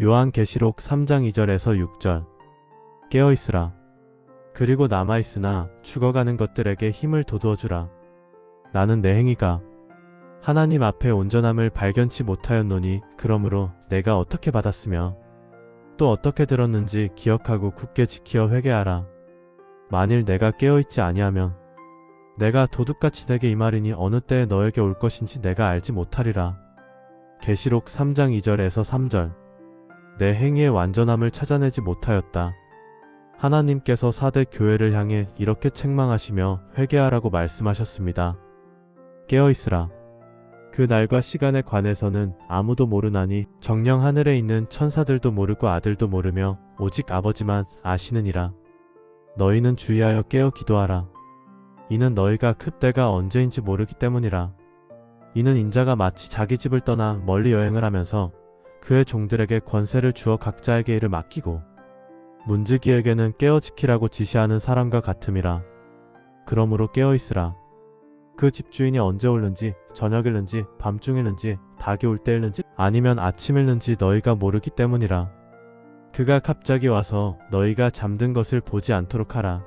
요한계시록 3장 2절에서 6절. 깨어있으라. 그리고 남아있으나 죽어가는 것들에게 힘을 돋워주라. 나는 내 행위가 하나님 앞에 온전함을 발견치 못하였노니 그러므로 내가 어떻게 받았으며 또 어떻게 들었는지 기억하고 굳게 지키어 회개하라. 만일 내가 깨어있지 아니하면 내가 도둑같이 내게 이 말이니 어느 때에 너에게 올 것인지 내가 알지 못하리라. 계시록 3장 2절에서 3절. 내 행위의 완전함을 찾아내지 못하였다. 하나님께서 사대 교회를 향해 이렇게 책망하시며 회개하라고 말씀하셨습니다. 깨어있으라. 그 날과 시간에 관해서는 아무도 모르나니 정령 하늘에 있는 천사들도 모르고 아들도 모르며 오직 아버지만 아시느니라. 너희는 주의하여 깨어 기도하라. 이는 너희가 그때가 언제인지 모르기 때문이라. 이는 인자가 마치 자기 집을 떠나 멀리 여행을 하면서 그의 종들에게 권세를 주어 각자에게 일을 맡기고 문지기에게는 깨어 지키라고 지시하는 사람과 같음이라. 그러므로 깨어 있으라. 그 집주인이 언제 올는지 저녁일는지 밤중일는지 닭이 올 때일는지 아니면 아침일는지 너희가 모르기 때문이라. 그가 갑자기 와서 너희가 잠든 것을 보지 않도록 하라.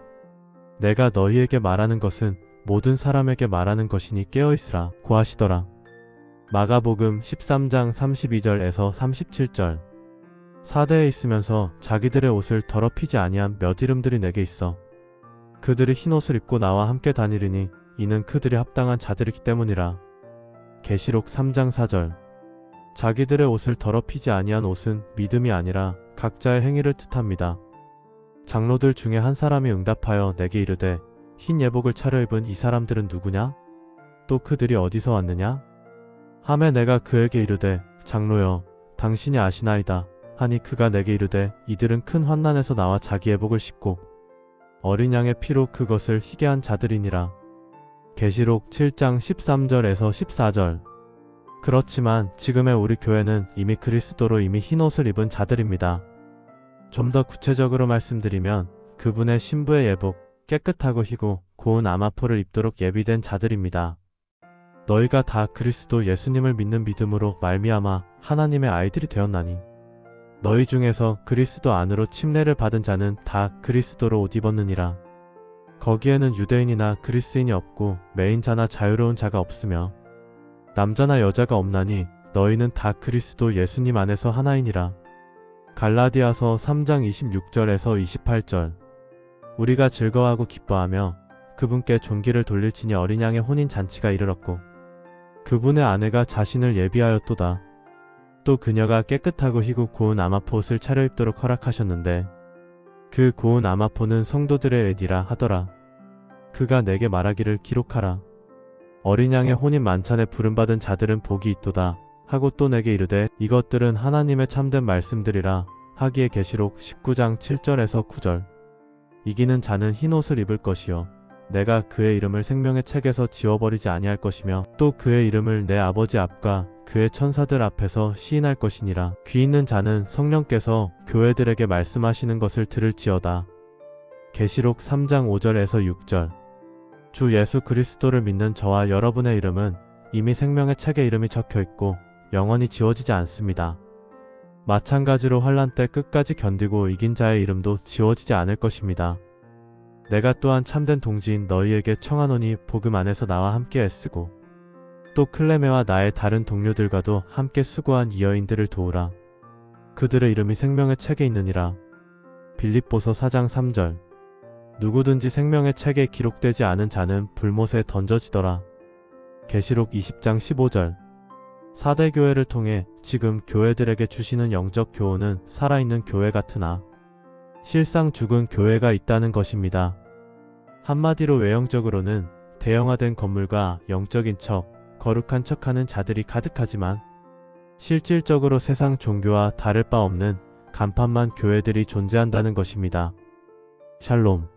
내가 너희에게 말하는 것은 모든 사람에게 말하는 것이니 깨어 있으라 고하시더라. 마가복음 13장 32절에서 37절 사대에 있으면서 자기들의 옷을 더럽히지 아니한 몇 이름들이 내게 있어. 그들이 흰 옷을 입고 나와 함께 다니리니 이는 그들이 합당한 자들이기 때문이라. 계시록 3장 4절 자기들의 옷을 더럽히지 아니한 옷은 믿음이 아니라 각자의 행위를 뜻합니다. 장로들 중에 한 사람이 응답하여 내게 이르되 흰 예복을 차려입은 이 사람들은 누구냐? 또 그들이 어디서 왔느냐? 함에 내가 그에게 이르되 장로여 당신이 아시나이다 하니 그가 내게 이르되 이들은 큰 환난에서 나와 자기 예복을 씻고 어린 양의 피로 그것을 희게 한 자들이니라. 계시록 7장 13절에서 14절 그렇지만 지금의 우리 교회는 이미 그리스도로 이미 흰 옷을 입은 자들입니다. 좀 더 구체적으로 말씀드리면 그분의 신부의 예복, 깨끗하고 희고 고운 아마포를 입도록 예비된 자들입니다. 너희가 다 그리스도 예수님을 믿는 믿음으로 말미암아 하나님의 아이들이 되었나니 너희 중에서 그리스도 안으로 침례를 받은 자는 다 그리스도로 옷 입었느니라. 거기에는 유대인이나 그리스인이 없고 매인 자나 자유로운 자가 없으며 남자나 여자가 없나니 너희는 다 그리스도 예수님 안에서 하나이니라. 갈라디아서 3장 26절에서 28절 우리가 즐거워하고 기뻐하며 그분께 존귀를 돌릴지니 어린 양의 혼인 잔치가 이르렀고 그분의 아내가 자신을 예비하였도다. 또 그녀가 깨끗하고 희고 고운 아마포옷을 차려입도록 허락하셨는데 그 고운 아마포는 성도들의 애디라 하더라. 그가 내게 말하기를 기록하라. 어린 양의 혼인 만찬에 부름받은 자들은 복이 있도다. 하고 또 내게 이르되 이것들은 하나님의 참된 말씀들이라 하기에 계시록 19장 7절에서 9절 이기는 자는 흰 옷을 입을 것이요 내가 그의 이름을 생명의 책에서 지워버리지 아니할 것이며 또 그의 이름을 내 아버지 앞과 그의 천사들 앞에서 시인할 것이니라 귀 있는 자는 성령께서 교회들에게 말씀하시는 것을 들을지어다 계시록 3장 5절에서 6절 주 예수 그리스도를 믿는 저와 여러분의 이름은 이미 생명의 책에 이름이 적혀 있고 영원히 지워지지 않습니다. 마찬가지로 환란 때 끝까지 견디고 이긴 자의 이름도 지워지지 않을 것입니다. 내가 또한 참된 동지인 너희에게 청하노니 복음 안에서 나와 함께 애쓰고 또 클레메와 나의 다른 동료들과도 함께 수고한 이 여인들을 도우라. 그들의 이름이 생명의 책에 있느니라. 빌립보서 4장 3절 누구든지 생명의 책에 기록되지 않은 자는 불못에 던져지더라. 계시록 20장 15절 사대 교회를 통해 지금 교회들에게 주시는 영적 교훈은 살아있는 교회 같으나 실상 죽은 교회가 있다는 것입니다. 한마디로 외형적으로는 대형화된 건물과 영적인 척, 거룩한 척하는 자들이 가득하지만 실질적으로 세상 종교와 다를 바 없는 간판만 교회들이 존재한다는 것입니다. 샬롬